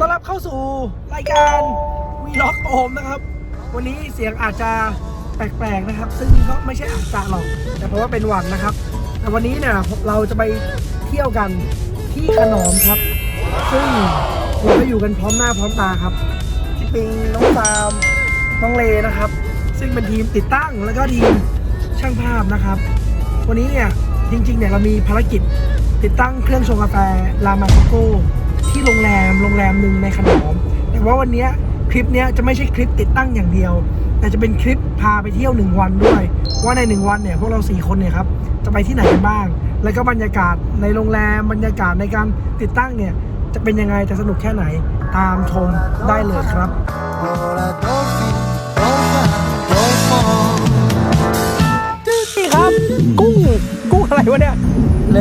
ต้อนรับเข้าสู่รายการวีล็อกโอมนะครับ วันนี้เสียงอาจจะแปลกๆนะครับ ซึ่งก็ไม่ใช่อาจจะหรอกแต่เพราะว่าเป็นหวัดนะครับ แต่วันนี้เนี่ยเราจะไปเที่ยวกันที่ขนอมครับ ซึ่งเราก็อยู่กันพร้อมหน้าพร้อมตาครับพี่ปิงน้องฟามน้องเลนะครับ ซึ่งเป็นทีมติดตั้งแล้วก็ทีมช่างภาพนะครับ วันนี้เนี่ยจริงๆเนี่ยเรามีภารกิจติดตั้งเครื่องชงกาแฟลามาโกโก ที่โรงแรมโรงแรมหนึ่งในขนอม แต่ว่าวันเนี้ยคลิปเนี้ยจะไม่ใช่คลิปติดตั้งอย่างเดียว แต่จะเป็นคลิปพาไปเที่ยวหนึ่งวันด้วย ว่าในหนึ่งวันเนี่ยพวกเราสี่คนเนี่ยครับจะไปที่ไหนกันบ้าง แล้วก็บรรยากาศในโรงแรมบรรยากาศในการติดตั้งเนี่ยจะเป็นยังไงจะสนุกแค่ไหนตามชมได้เลยครับ Ahora dolphin, dolphin, dolphin. นี่ครับ กุ้งกุ้งอะไรวะเนี่ยเล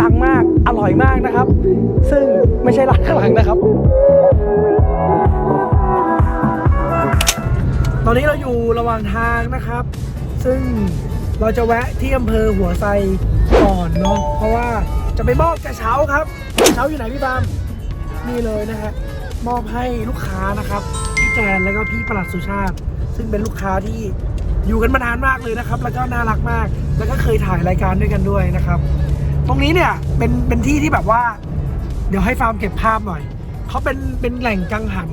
ดังมาก อร่อยมากนะครับ ซึ่งไม่ใช่ร้านข้างหลังนะครับ ตอนนี้เราอยู่ระหว่างทางนะครับ ซึ่งเราจะแวะที่อำเภอหัวไซก่อนเนาะเพราะว่าจะไปมอบกระเช้าครับกระเช้าอยู่ไหนพี่บามนี่เลยนะฮะมอบให้ลูกค้านะครับ พี่แจนแล้วก็พี่ประหลัดสุชาติ ซึ่งเป็นลูกค้าที่อยู่กันมานานมากเลยนะครับ แล้วก็น่ารักมาก แล้วก็เคยถ่ายรายการด้วยกันด้วยนะครับ ตรงนี้เนี่ยเป็นเป็นที่ที่แบบว่า เดี๋ยวให้ฟาร์มเก็บภาพหน่อยเขาเป็นเป็นแหล่งกังหัน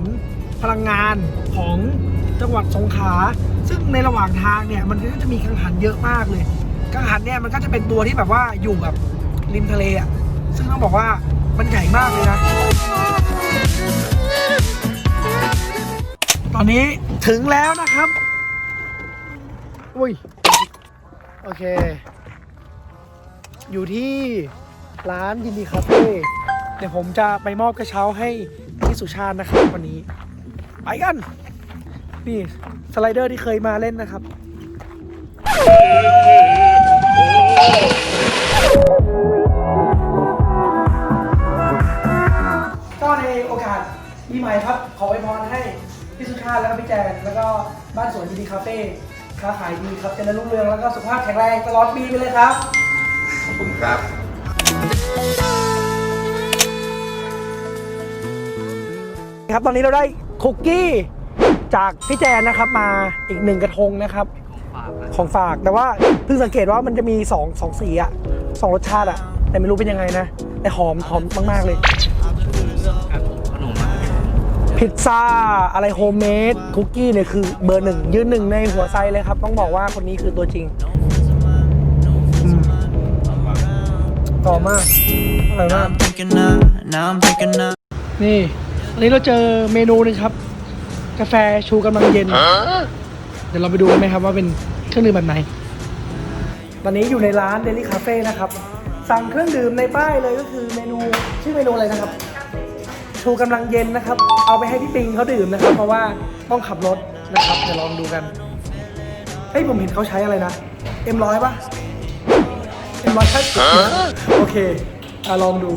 พลังงานของจังหวัดสงขลาซึ่งในระหว่างทางเนี่ยมันก็จะมีกังหันเยอะมากเลย กังหันเนี่ยมันก็จะเป็นตัวที่แบบว่าอยู่แบบริมทะเลอะซึ่งต้องบอกว่ามันใหญ่มากเลยนะตอนนี้ถึงแล้วนะครับ อุ้ย โอเค อยู่ที่ร้านยินดีคาเฟ่เดี๋ยวผมจะไปมอบกระเช้าให้พี่สุชาตินะครับวันนี้ ไปกัน นี่ สไลเดอร์ที่เคยมาเล่นนะครับก็ในโอกาสปีใหม่ครับ ขอไว้พรให้พี่สุชาติแล้วก็พี่แจนแล้วก็บ้านสวนยินดีคาเฟ่ค้าขายดีครับเจริญรุ่งเรืองแล้วก็สุขภาพแข็งแรงตลอดปีไปเลยครับขอบ คุณครับครับตอนนี้เราได้คุกกี้จากพี่แจนนะครับมาอีกหนึ่งกระทงนะครับของฝากแต่ว่าเพิ่งสังเกตว่ามันจะมี2องสองสีอะสองรสชาติอะแต่ไม่รู้เป็นยังไงนะแต่หอมหอมมากๆเลยพิซซ่าอะไรโฮมเมดคุกกี้เนี่ยคือเบอร์หนึ่งยืนหนึ่งในหัวไซเลยครับ ต้องบอกว่าคนนี้คือตัวจริง ต่อมากอร่อยมาก I'm thinking now, now I'm thinking now. นี่วันนี้เราเจอเมนูหนึงครับ กาแฟชูกำลังเย็น เดี๋ยวเราไปดูกันไหมครับว่าเป็นเครื่องดื่มแบบไหน ตอนนี้อยู่ในร้านเดลี่คาเฟ่นะครับ สั่งเครื่องดื่มในป้ายเลยก็คือเมนูชื่อเมนูอะไรนะครับ ชูกำลังเย็นนะครับ เอาไปให้พี่ปิงเขาดื่มนะครับ เพราะว่าต้องขับรถนะครับ เดี๋ยวลองดูกัน เฮ้ยผมเห็นเขาใช้อะไรนะ เอ็มร้อยปะ เอ็มร้อยใช่โอเคอะลองดู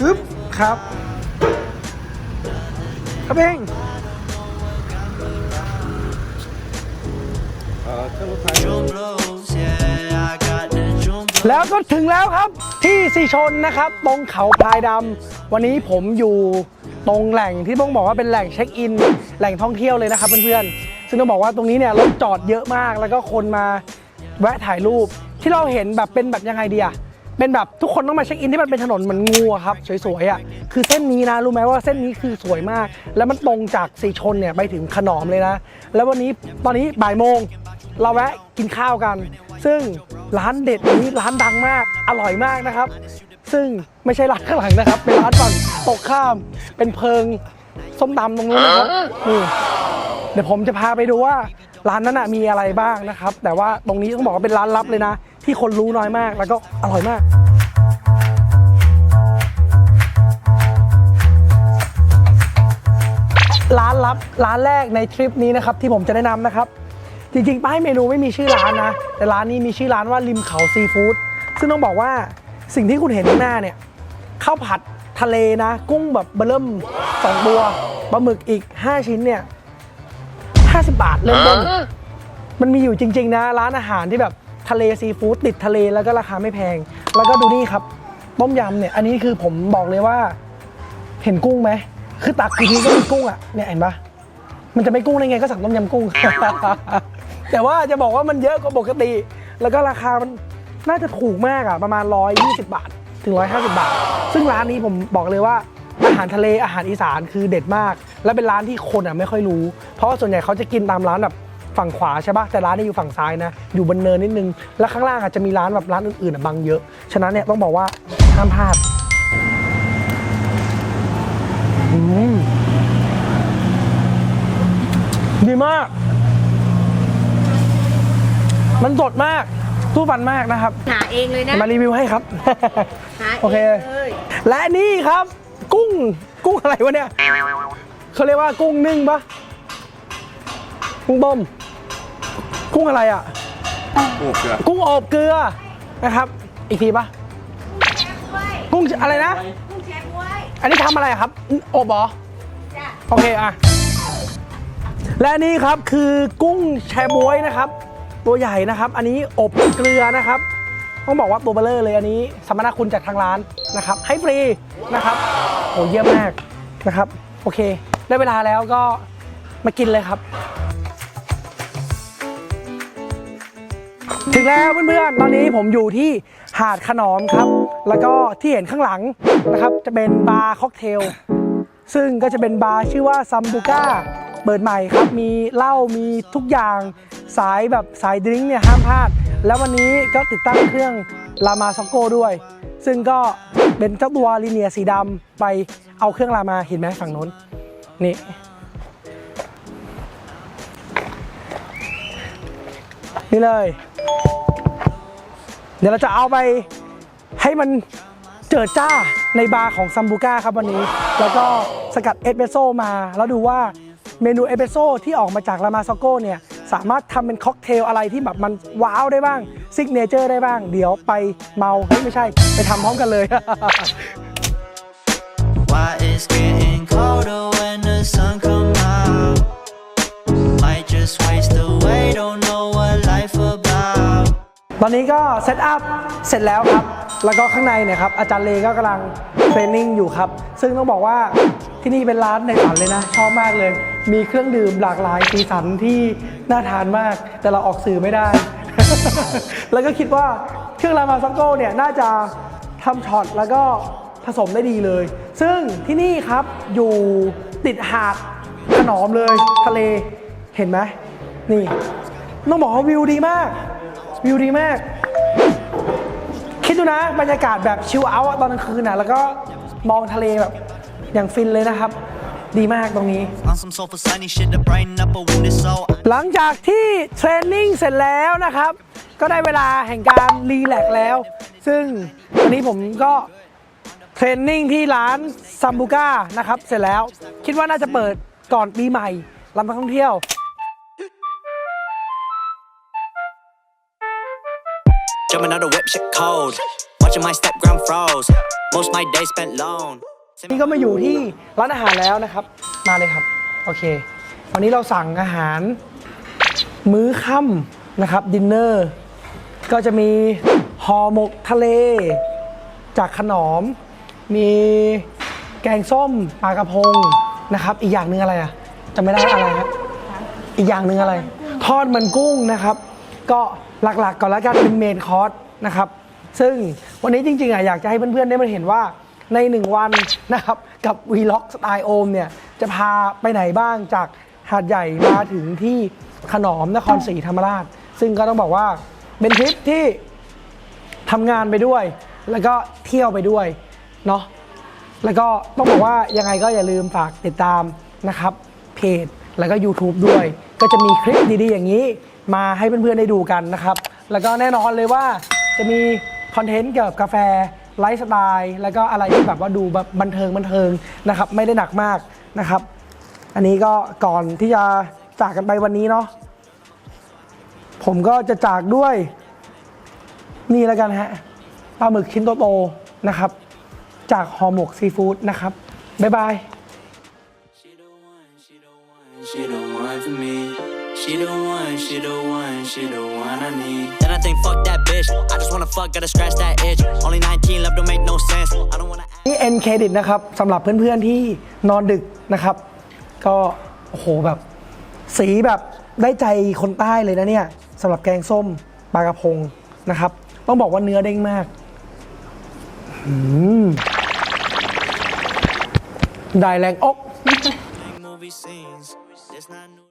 ปึ๊บครับ ครับเอง Drum blows, yeah, I got the drum แล้วก็ถึงแล้วครับที่สีชนนะครับ ตรงเขาพลายดำวันนี้ผมอยู่ตรงแหล่งที่ต้องบอกว่าเป็นแหล่งเช็คอิน แหล่งท่องเที่ยวเลยนะครับเพื่อนๆซึ่งต้องบอกว่าตรงนี้เนี่ยรถจอดเยอะมากแล้วก็คนมา แวะถ่ายรูปที่เราเห็นแบบเป็นแบบยังไงดีอะเป็นแบบทุกคนต้องมาเช็คอินที่มันเป็นถนนเหมือนงูอะครับสวยๆอะคือเส้นนี้นะรู้ไหมว่าเส้นนี้คือสวยมาก แล้วมันตรงจากสีชนเนี่ยไปถึงขนอมเลยนะ แล้ววันนี้ตอนนี้บ่ายโมงเราแวะกินข้าวกัน ซึ่งร้านเด็ดนี้ร้านดังมากอร่อยมากนะครับ ซึ่งไม่ใช่ร้านข้างหลังนะครับ เป็นร้านฝั่งตกข้าม เป็นเพิงส้มตำตรงนู้นนะครับนี่เดี๋ยวผมจะพาไปดูว่า ร้านนั้นนะมีอะไรบ้างนะครับ แต่ว่าตรงนี้ต้องบอกว่าเป็นร้านลับเลยนะ ที่คนรู้น้อยมากแล้วก็อร่อยมากร้านลับร้านแรกในทริปนี้นะครับที่ผมจะแนะนำนะครับ จริงๆป้ายเมนูไม่มีชื่อร้านนะ แต่ร้านนี้มีชื่อร้านว่าริมเขาซีฟู้ดซึ่งต้องบอกว่าสิ่งที่คุณเห็นข้างหน้าเนี่ยข้าวผัดทะเลนะ กุ้งแบบเบอร์เริ่มสองตัวปลาหมึกอีก 5 ชิ้นเนี่ย 50 บาทเริ่มต้นมันมีอยู่จริง ๆ นะ ร้านอาหารที่แบบทะเลซีฟู้ดติดทะเลแล้วก็ราคาไม่แพง แล้วก็ดูนี่ครับ ต้มยำเนี่ยอันนี้คือผมบอกเลยว่า เห็นกุ้งไหมคือตักกี่ทีก็มีกุ้งอะเนี่ยเห็นปะมันจะไม่กุ้งได้ไงก็สั่งต้มยำกุ้ง แต่ว่าจะบอกว่ามันเยอะกว่าปกติ แล้วก็ราคามันน่าจะถูกมากอะประมาณ 120 บาท ถึง 150 บาท ซึ่งร้านนี้ผมบอกเลยว่าอาหารทะเลอาหารอีสานคือเด็ดมาก และเป็นร้านที่คนอะไม่ค่อยรู้ เพราะว่าส่วนใหญ่เขาจะกินตามร้านแบบฝั่งขวาใช่ปะแต่ร้านนี้อยู่ฝั่งซ้ายนะ อยู่บนเนินนิดนึง แล้วข้างล่างอาจจะมีร้านแบบร้านอื่นๆอะบังเยอะ ฉะนั้นเนี่ยต้องบอกว่าห้ามพลาดอืมดีมาก มันสดมากสู้ฟันมากนะครับ หาเองเลยนะ มารีวิวให้ครับ หาโอเคเองเลย และนี่ครับ กุ้ง กุ้งอะไรวะเนี่ย เขาเรียกว่ากุ้งนึ่งปะกุ้งต้มกุ้งอะไรอะ โอ้เกลือกุ้งอบเกลือนะครับ อีกทีปะกุ้งอะไรนะ กุ้งแชร์บ้วยอันนี้ทำอะไรอะครับ อบเหรอ จ้ะโอเคอะและนี่ครับคือกุ้งแชบวยนะครับ ตัวใหญ่นะครับ อันนี้อบเกลือนะครับ ต้องบอกว่าตัวเบลเลอร์เลยอันนี้สมนาคุณจากทางร้านนะครับ ให้ฟรีนะครับโหเยี่ยมมากนะครับ โอเค ได้เวลาแล้วก็มากินเลยครับ ถึงแล้วเพื่อนๆ ตอนนี้ผมอยู่ที่หาดขนอมครับ แล้วก็ที่เห็นข้างหลังนะครับจะเป็นบาร์ค็อกเทล ซึ่งก็จะเป็นบาร์ชื่อว่าซัมบูก้าเปิดใหม่ครับ มีเหล้ามีทุกอย่างสายแบบสายดริงก์เนี่ยห้ามพลาด แล้ววันนี้ก็ติดตั้งเครื่องลามาซ็อกโกด้วย ซึ่งก็เป็นเจ้าตัวลีเนียสีดำไปเอาเครื่องลามาเห็นไหมฝั่งโน้น นี่ นี่เลย เดี๋ยวเราจะเอาไปให้มันเจิดจ้าในบาร์ของซัมบูก้าครับวันนี้ แล้วก็สกัดเอสเปรสโซ่มา แล้วดูว่าเมนูเอสเปรสโซ่ที่ออกมาจากลามาซโกเนี่ย สามารถทำเป็นค็อกเทลอะไรที่แบบมันว้าวได้บ้างซิกเนเจอร์ได้บ้าง เดี๋ยวไปเมาเฮ้ยไม่ใช่ ไปทำพร้อมกันเลย Why it's getting colder ตอนนี้ก็เซตอัพเสร็จแล้วครับ แล้วก็ข้างในเนี่ยครับอาจารย์เลก็กำลังเทรนนิ่งอยู่ครับ ซึ่งต้องบอกว่าที่นี่เป็นร้านในฝันเลยนะ ชอบมากเลย มีเครื่องดื่มหลากหลายสีสันที่น่าทานมาก แต่เราออกสื่อไม่ได้ แล้วก็คิดว่าเครื่องรามาซังโก้เนี่ยน่าจะทำช็อตแล้วก็ผสมได้ดีเลย ซึ่งที่นี่ครับอยู่ติดหาดขนอมเลยทะเลเห็นไหมนี่ต้องบอกว่าวิวดีมาก วิวดีมาก คิดดูนะบรรยากาศแบบชิลเอาท์อะตอนกลางคืนนะแล้วก็มองทะเลแบบอย่างฟินเลยนะครับ ดีมากตรงนี้ On some soulful sunny shit to brighten up a wounded soul. หลังจากที่เทรนนิ่งเสร็จแล้วนะครับ ก็ได้เวลาแห่งการรีแลกซ์แล้ว ซึ่งวันนี้ผมก็เทรนนิ่งที่ร้านซัมบูก้านะครับ เสร็จแล้ว คิดว่าน่าจะเปิดก่อนปีใหม่รับนักท่องเที่ยว Jumping out the whip, shit cold. Watching my step ground froze. Most my day spent alone. นี่ก็มาอยู่ที่ร้านอาหารแล้วนะครับ มาเลยครับ โอเค วันนี้เราสั่งอาหาร มื้อค่ำนะครับ ดินเนอร์ ก็จะมีห่อหมกทะเล จากขนอม มีแกงส้มปลากระพงนะครับ อีกอย่างหนึ่งอะไรอะจะไม่ได้อะไรครับอีกอย่างหนึ่งอะไร ทอดมันกุ้งนะครับ ก็ หลักๆ ก่อนแล้วกันเป็นเมนคอร์สนะครับ ซึ่งวันนี้จริงๆอะอยากจะให้เพื่อนๆได้มาเห็นว่าในหนึ่งวันนะครับ กับวีล็อกสไตล์โอมเนี่ย จะพาไปไหนบ้างจากหาดใหญ่มาถึงที่ขนอมนครศรีธรรมราช ซึ่งก็ต้องบอกว่าเป็นทริปที่ทำงานไปด้วย แล้วก็เที่ยวไปด้วยเนาะแล้วก็ต้องบอกว่ายังไงก็อย่าลืมฝากติดตามนะครับเพจ แล้วก็ YouTube ด้วย ก็จะมีคลิปดีๆอย่างนี้ มาให้เพื่อนๆได้ดูกันนะครับ แล้วก็แน่นอนเลยว่าจะมีคอนเทนต์เกี่ยวกับกาแฟไลฟ์สไตล์แล้วก็อะไรที่แบบว่าดูแบบบันเทิงบันเทิงนะครับ ไม่ได้หนักมากนะครับ อันนี้ก็ก่อนที่จะจากกันไปวันนี้เนาะผมก็จะจากด้วย นี่แล้วกันฮะปลาหมึกชิ้นโตๆนะครับ จากห่อหมกซีฟู้ดนะครับ บ๊ายบาย she the one for me. She the one, she the one, she the one I need. Then I think, fuck that bitch. I just wanna fuck, gotta scratch that itch. Only 19, love don't make no sense. I don't wanna. นี่เอ็นเครดิตนะครับสำหรับเพื่อนๆที่นอนดึกนะครับ ก็โอ้โหแบบ สีแบบได้ใจคนใต้เลยนะเนี่ยสำหรับแกงส้มปลากระพงนะครับ ต้องบอกว่าเนื้อเด้งมากอืมได้แรงอก Movie scenes. It's not new.